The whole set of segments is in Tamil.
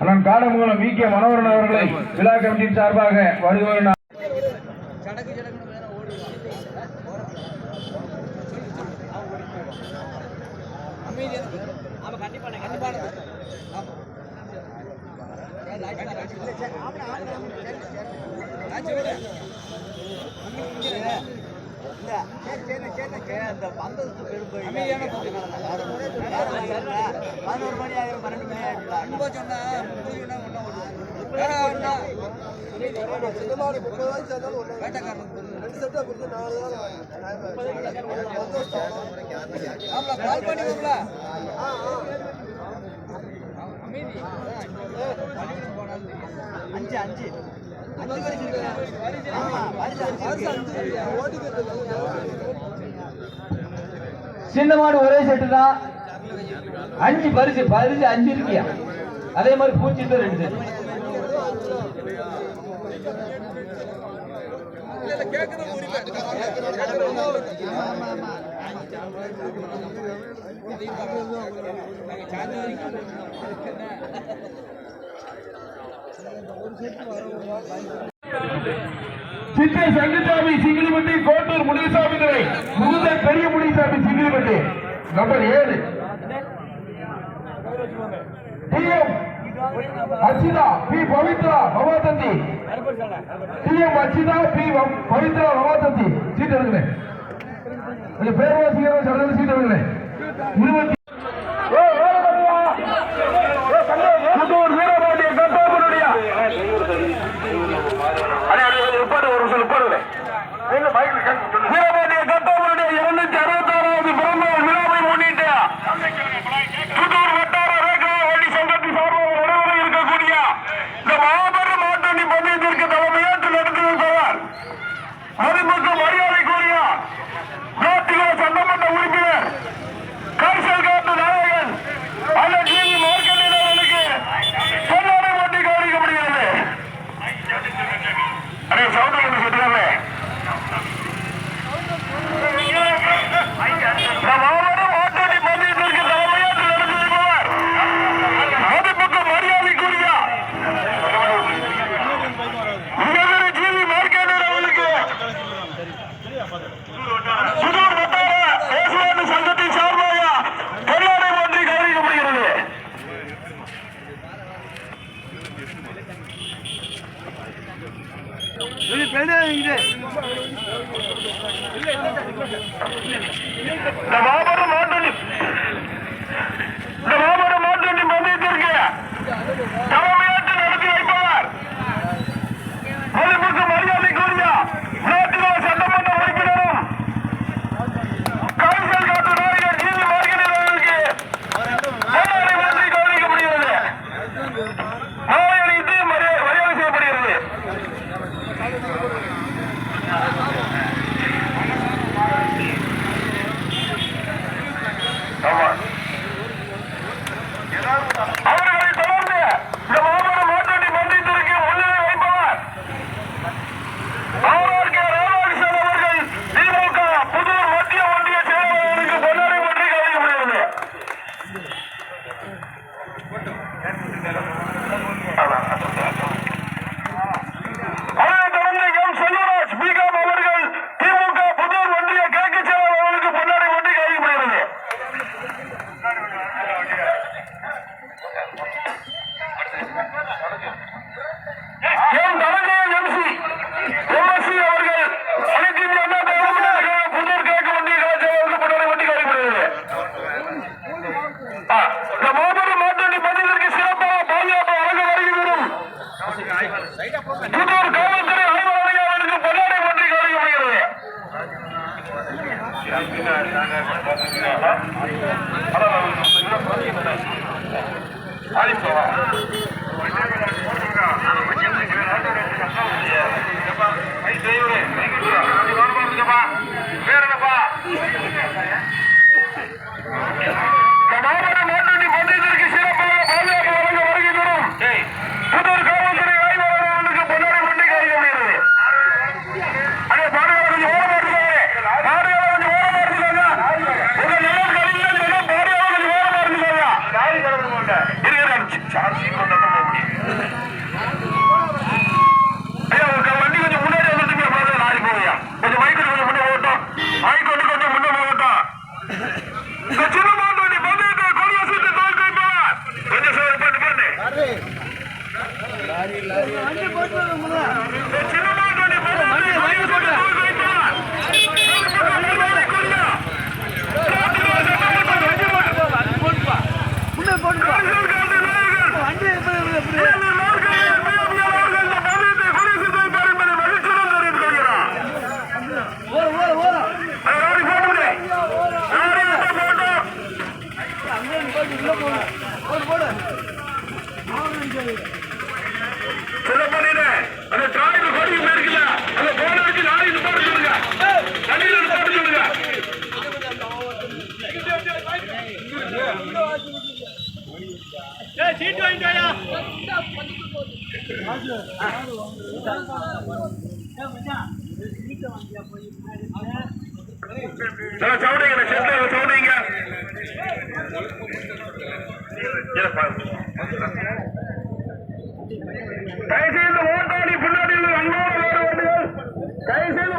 அண்ணன் காடமங்கலம் வி. கே. மனோகரன் அவர்களை விழா கமிட்டியின் சார்பாக வருகிறேன். கண்டிப்பான அந்த பந்தத்து பெரும்பு பதினோரு மணி ஆயிரம் பன்னெண்டு மணி ஆயிரம் ரொம்ப சொன்னா கால் பண்ணிக்கோங்கள அஞ்சு அஞ்சு சின்ன மாடு ஒரே செட்டு தான். அஞ்சு பரிசு பரிசு அஞ்சு இருக்கியா? அதே மாதிரி பூச்சி தான் ரெண்டு சித்தை சங்கசாமி சிங்கிலிமட்டி கோட்டூர் முனிசாமி துறை. முகுந்த பெரிய முனிசாமி நம்பர் ஏழு. டிஎம் அச்சிதா பி பவித்ரா பவாதந்தி. டிஎம் அச்சிதா பி பவித்ரா பவாதந்தி. சீட் எடுக்கிறேன். கொஞ்சம் பேர் வாசிக்கிற சீட் எடுக்கிறேன். இருபத்தி இந்த மாபெரும் மாட்டுண்டி இந்த மாபெரும் மாட்டுண்டி மந்தியத்திற்கு சீட்டு வாங்கிட்டு வாயா சவுடிங்க செட்டில் சவுடிங்க. தயவுசெய்து ஓட்டாளி பின்னாடி அன்போடு வேறு வண்டிகள். தயவுசெய்து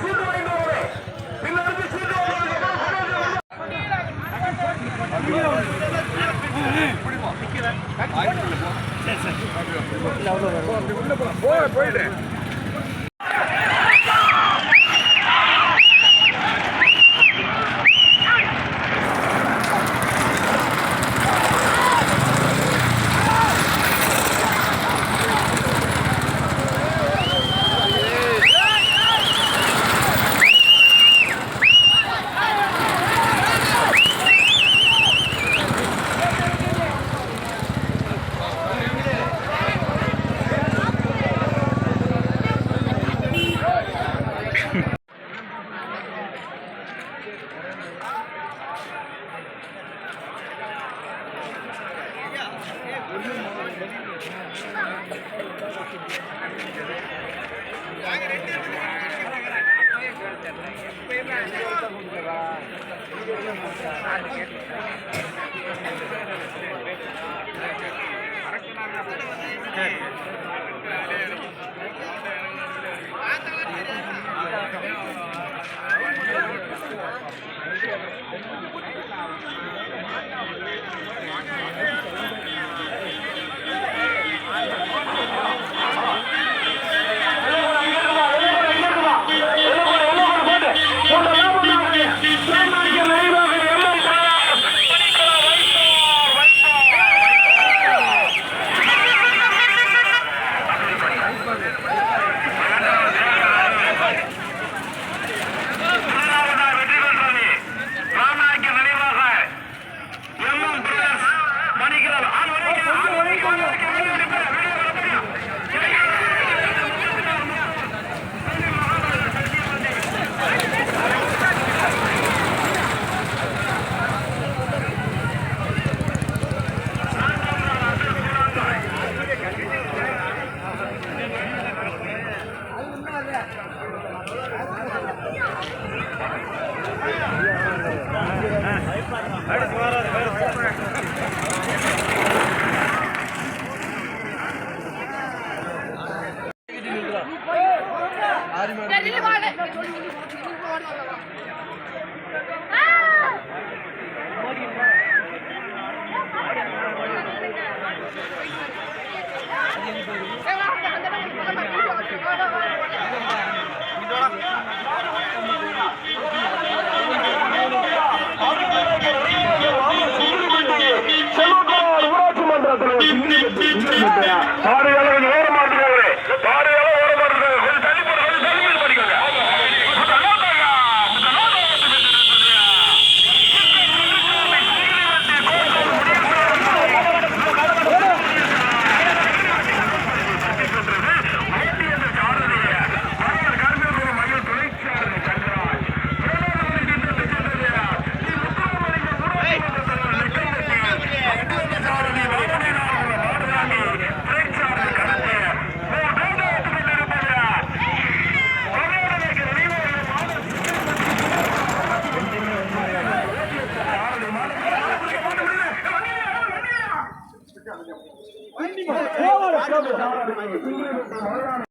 சரி சரி trying to get 你这个怎么样